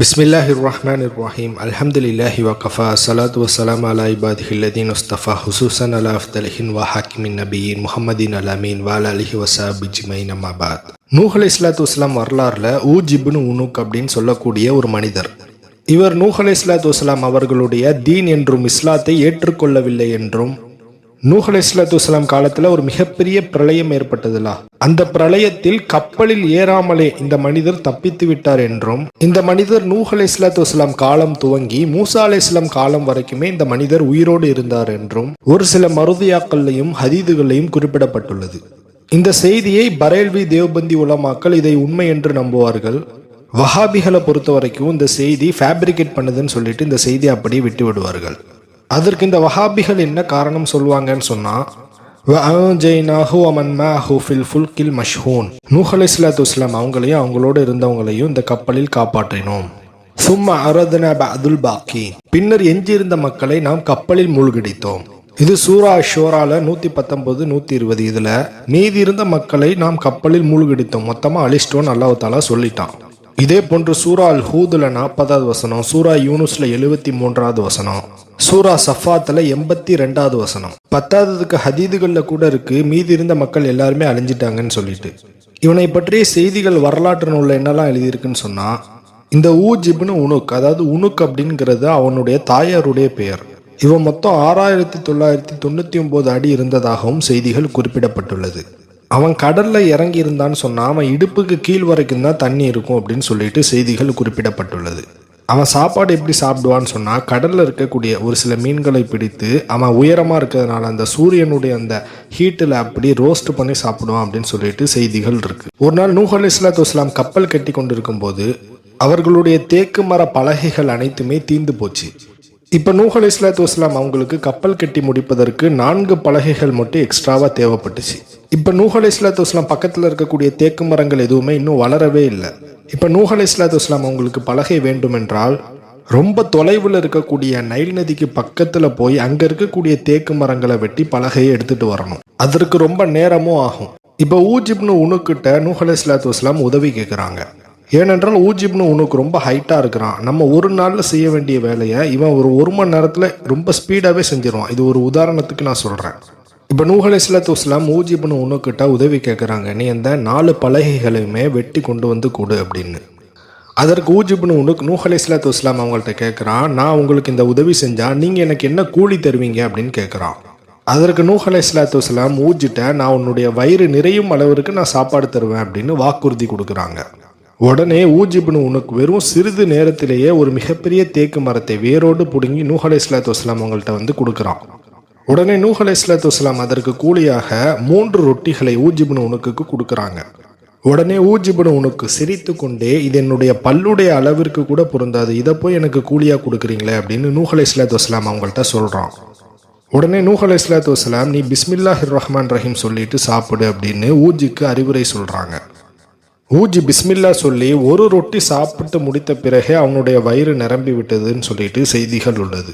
பிஸ்மில்லாஹி ரஹ்மான் இர்ராஹிம் அல்ஹம்துலில்லாஹி வகஃபா சலாத் வசலாம் அலா இபாதிஹில்லதீன் உஸ்தஃபா ஹுசூசன் அலா அஃப்தலிஹின் வாஹாக்கிமின் நபியின் முஹம்மதின் அலாமீன் வாலா அலிஹி வசாபி ஜிமைன் அம்மாபாத் நூஹலை இஸ்லாத்து வஸ்லாம் வரலாறில் ஊஜிப்னு உனுக் அப்படின்னு சொல்லக்கூடிய ஒரு மனிதர். இவர் நூஹலை இஸ்லாத் வஸ்லாம் அவர்களுடைய தீன் என்றும் இஸ்லாத்தை ஏற்றுக்கொள்ளவில்லை என்றும் நூஹ் அலை இஸ்லாத்து காலத்துல ஒரு மிகப்பெரிய பிரளயம் ஏற்பட்டதுலா. அந்த பிரளயத்தில் கப்பலில் ஏறாமலே இந்த மனிதர் தப்பித்து விட்டார் என்றும் இந்த மனிதர் நூஹ் இஸ்லாத்து காலம் துவங்கி மூசா அலை இஸ்லாம் காலம் வரைக்குமே இந்த மனிதர் உயிரோடு இருந்தார் என்றும் ஒரு சில மருதியாக்கள்லையும் ஹதீதுகளையும் குறிப்பிடப்பட்டுள்ளது. இந்த செய்தியை பரேல்வி தேவ்பந்தி உலமாக்கள் இதை உண்மை என்று நம்புவார்கள். வஹாபிகளை பொறுத்த வரைக்கும் இந்த செய்தி ஃபேப்ரிகேட் பண்ணுதுன்னு சொல்லிட்டு இந்த செய்தியை அப்படியே விட்டு விடுவார்கள் அதற்கு இந்த வஹாபிகள் என்ன காரணம் சொல்லுவாங்கன்னு சொன்னா வஅஜைனாஹு வமன் ஃபுல்கில் மஷ்ஹூன். நூஹ் அலைஹிஸ்ஸலாத்து அவங்களையும் அவங்களோட இருந்தவங்களையும் இந்த கப்பலில் காப்பாற்றினோம். சும்மா அரதனா அதுல் பாக்கி. பின்னர் எஞ்சியிருந்த மக்களை நாம் கப்பலில் மூழ்கடித்தோம். இது சூரா ஷோரால நூத்தி பத்தொன்பது நூத்தி இருபது இதுல மீதி இருந்த மக்களை நாம் கப்பலில் மூழ்கடித்தோம். மொத்தமா அழிச்சிட்டோம்னு அல்லாஹ் சொல்லிட்டான். இதே போன்று சூரா அல் ஹூதுல நாற்பதாவது வசனம் சூரா யூனுஸ்ல எழுபத்தி மூன்றாவது வசனம் சூரா சஃபாத்துல எண்பத்தி ரெண்டாவது வசனம். பத்தாவதுக்கு ஹதீதுகள்ல கூட இருக்கு மீதி இருந்த மக்கள் எல்லாருமே அழிஞ்சிட்டாங்கன்னு சொல்லிட்டு. இவனை பற்றிய செய்திகள் வரலாற்று நூல்ல என்னெல்லாம் எழுதியிருக்குன்னு சொன்னா இந்த ஊஜிப்னு உனுக் அதாவது உனுக் அப்படிங்கிறது அவனுடைய தாயாருடைய பெயர். இவன் மொத்தம் ஆறாயிரத்தி தொள்ளாயிரத்தி தொண்ணூத்தி ஒன்பது அடி இருந்ததாகவும் செய்திகள் குறிப்பிடப்பட்டுள்ளது. அவன் கடல்ல இறங்கி இருந்தான்னு சொன்னா அவன் இடுப்புக்கு கீழ் வரைக்கும் தான் தண்ணி இருக்கும் அப்படின்னு சொல்லிட்டு செய்திகள் குறிப்பிடப்பட்டுள்ளது. அவன் சாப்பாடு எப்படி சாப்பிடுவான்னு சொன்னா கடல்ல இருக்கக்கூடிய ஒரு சில மீன்களை பிடித்து அவன் உயரமா இருக்கிறதுனால அந்த சூரியனுடைய அந்த ஹீட்டில் அப்படி ரோஸ்ட் பண்ணி சாப்பிடுவான் அப்படின்னு சொல்லிட்டு செய்திகள் இருக்கு. ஒரு நாள் நூஹல் இஸ்லாத்து கப்பல் கட்டி கொண்டிருக்கும் போது அவர்களுடைய தேக்கு மர பலகைகள் அனைத்துமே தீந்து போச்சு. இப்போ நூஹல் இஸ்லாத்து அவங்களுக்கு கப்பல் கட்டி முடிப்பதற்கு நான்கு பலகைகள் மட்டும் எக்ஸ்ட்ராவாக தேவைப்பட்டுச்சு. இப்போ நூஹலை இஸ்லாத்து இஸ்லாம் பக்கத்தில் இருக்கக்கூடிய தேக்கு மரங்கள் எதுவுமே இன்னும் வளரவே இல்லை. இப்போ நூஹலை இஸ்லாத்து இஸ்லாம் அவங்களுக்கு பலகை வேண்டுமென்றால் ரொம்ப தொலைவில் இருக்கக்கூடிய நைல் நதிக்கு பக்கத்தில் போய் அங்கே இருக்கக்கூடிய தேக்கு மரங்களை வெட்டி பலகையை எடுத்துட்டு வரணும். அதற்கு ரொம்ப நேரமும் ஆகும். இப்போ ஊஜிப்னு உணுக்கிட்ட நூஹலை இஸ்லாத்து இஸ்லாம் உதவி கேட்குறாங்க ஏனென்றால் ஊஜிப்னு உனக்கு ரொம்ப ஹைட்டாக இருக்கிறான். நம்ம ஒரு நாளில் செய்ய வேண்டிய வேலையை இவன் ஒரு ஒரு மணி நேரத்தில் ரொம்ப ஸ்பீடாகவே செஞ்சிருவான். இது ஒரு உதாரணத்துக்கு நான் சொல்கிறேன் இப்போ நூஹலை இஸ்லாத்து இஸ்லாம் ஊஜிப்னு உனக்கிட்ட உதவி கேட்குறாங்க நீ அந்த நாலு பலகைகளையுமே வெட்டி கொண்டு வந்து கொடு அப்படின்னு. அதற்கு ஊஜிபுனு உனக்கு நூஹலை இஸ்லாத்து இஸ்லாம் அவங்கள்ட்ட கேட்குறான் நான் உங்களுக்கு இந்த உதவி செஞ்சால் நீங்கள் எனக்கு என்ன கூலி தருவீங்க? அப்படின்னு கேட்குறான் அதற்கு நூஹ் அலை வஸ்லாம் ஊஜிட்ட நான் உன்னுடைய வயிறு நிறையும் அளவிற்கு நான் சாப்பாடு தருவேன் அப்படின்னு வாக்குறுதி கொடுக்குறாங்க. உடனே ஊஜிப்னு உனக்கு வெறும் சிறிது நேரத்திலேயே ஒரு மிகப்பெரிய தேக்கு மரத்தை வேரோடு பிடுங்கி நூஹ் அலை வஸ்லாம் அவங்கள்ட்ட வந்து கொடுக்குறான். உடனே நூஹலை அலை அதற்கு கூலியாக மூன்று ரொட்டிகளை ஊஜிப்னு உனக்கு கொடுக்குறாங்க. உடனே ஊஜிபுன உனக்கு சிரித்து கொண்டே இது என்னுடைய பல்லுடைய அளவிற்கு கூட பொருந்தாது இதை போய் எனக்கு கூலியாக கொடுக்குறீங்களே அப்படின்னு நூஹலை அலை இஸ்லாத்து வஸ்லாம் அவங்கள்ட்ட சொல்கிறான் உடனே நூஹ் இஸ்லாத்து வஸ்லாம் நீ பிஸ்மில்லாஹிர் ரஹ்மான் ரஹீம் சொல்லிட்டு சாப்பிடு அப்படின்னு ஊஜிக்கு அறிவுரை சொல்கிறாங்க ஊஜி பிஸ்மில்லா சொல்லி ஒரு ரொட்டி சாப்பிட்டு முடித்த பிறகே அவனுடைய வயிறு நிரம்பி விட்டதுன்னு சொல்லிட்டு செய்திகள் உள்ளது.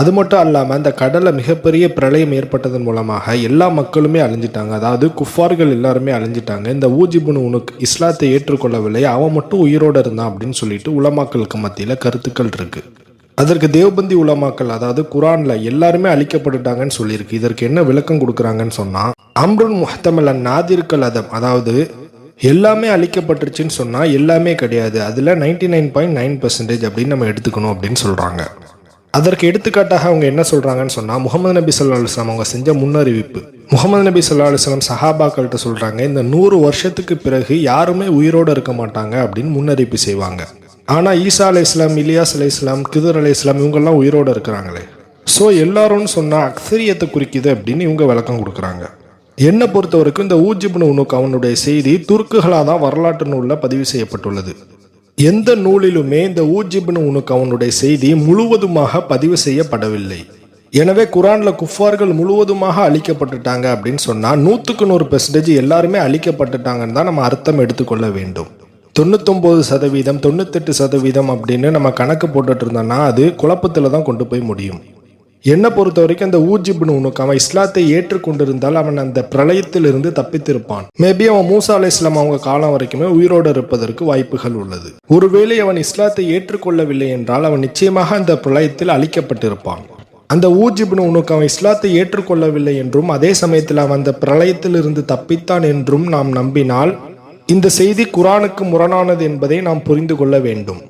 அது மட்டும் அல்லாமல் அந்த கடலில் மிகப்பெரிய பிரளயம் ஏற்பட்டதன் மூலமாக எல்லா மக்களுமே அழிஞ்சிட்டாங்க. அதாவது குஃபார்கள் எல்லாருமே அழிஞ்சிட்டாங்க. இந்த ஊஜிபுன் உனக்கு இஸ்லாத்தை ஏற்றுக்கொள்ளவில்லை. அவன் மட்டும் உயிரோடு இருந்தான் அப்படின்னு சொல்லிட்டு உலமாக்களுக்கு மத்தியில் கருத்துக்கள் இருக்கு. அதற்கு தேவபந்தி உலமாக்கள் அதாவது குரான்ல எல்லாருமே அழிக்கப்பட்டுட்டாங்கன்னு சொல்லியிருக்கு. இதற்கு என்ன விளக்கம் கொடுக்குறாங்கன்னு சொன்னால் அம்ருன் முஹத்தமல் நாதிர்கள் அதம் அதாவது எல்லாமே அழிக்கப்பட்டுருச்சுன்னு சொன்னால் எல்லாமே கிடையாது. அதில் ninety nine point nine percentage அப்படின்னு நம்ம எடுத்துக்கணும் அப்படின்னு சொல்கிறாங்க அதற்கு எடுத்துக்காட்டாக அவங்க என்ன சொல்கிறாங்கன்னு சொன்னால் முகமது நபி சொல்லா அலுவலாம் அவங்க செஞ்ச முன்னறிவிப்பு. முகமது நபி சொல்லா அலுவலாம் சஹாபாக்கள்கிட்ட சொல்கிறாங்க இந்த நூறு வருஷத்துக்கு பிறகு யாருமே உயிரோடு இருக்க மாட்டாங்க அப்படின்னு முன்னறிவிப்பு செய்வாங்க. ஆனால் ஈசா அலை இஸ்லாம் இலியாஸ் அலை இஸ்லாம் கிதர் அலை இஸ்லாம் இவங்கெல்லாம் உயிரோடு இருக்கிறாங்களே. ஸோ எல்லாரும்னு சொன்னால் அக்சரியத்தை குறிக்குது அப்படின்னு இவங்க விளக்கம் கொடுக்குறாங்க. என்னை பொறுத்த வரைக்கும் இந்த ஊஜிப்னு உனுக்கு அவனுடைய செய்தி துருக்குகளாக தான் வரலாற்று நூலில் பதிவு செய்யப்பட்டுள்ளது. எந்த நூலிலுமே இந்த ஊஜிப்னு உனக்கு அவனுடைய செய்தி முழுவதுமாக பதிவு செய்யப்படவில்லை. எனவே குரான்ல குஃபார்கள் முழுவதுமாக அழிக்கப்பட்டுட்டாங்க அப்படின்னு சொன்னா நூற்றுக்கு நூறு பெர்சன்டேஜ் எல்லாருமே அழிக்கப்பட்டுட்டாங்கன்னு தான் நம்ம அர்த்தம் எடுத்துக்கொள்ள வேண்டும். தொண்ணூத்தொம்பது சதவீதம் தொண்ணூத்தெட்டு சதவீதம் அப்படின்னு நம்ம கணக்கு போட்டுட்டு இருந்தோம்னா அது குழப்பத்தில் தான் கொண்டு போய் முடியும். என்னை பொறுத்த வரைக்கும் அந்த ஊஜிப்னு உனக்கு அவன் இஸ்லாத்தை ஏற்றுக்கொண்டிருந்தால் அவன் அந்த பிரளயத்திலிருந்து தப்பித்திருப்பான். மேபி அவன் மூசா அலை இஸ்லாம் அவங்க காலம் வரைக்குமே உயிரோடு இருப்பதற்கு வாய்ப்புகள் உள்ளது. ஒருவேளை அவன் இஸ்லாத்தை ஏற்றுக்கொள்ளவில்லை என்றால் அவன் நிச்சயமாக அந்த பிரளயத்தில் அழிக்கப்பட்டிருப்பான். அந்த ஊஜிப்னு உனக்கு அவன் இஸ்லாத்தை ஏற்றுக்கொள்ளவில்லை என்றும் அதே சமயத்தில் அவன் அந்த பிரளயத்திலிருந்து தப்பித்தான் என்றும் நாம் நம்பினால் இந்த செய்தி குரானுக்கு முரணானது என்பதை நாம் புரிந்து கொள்ள வேண்டும்.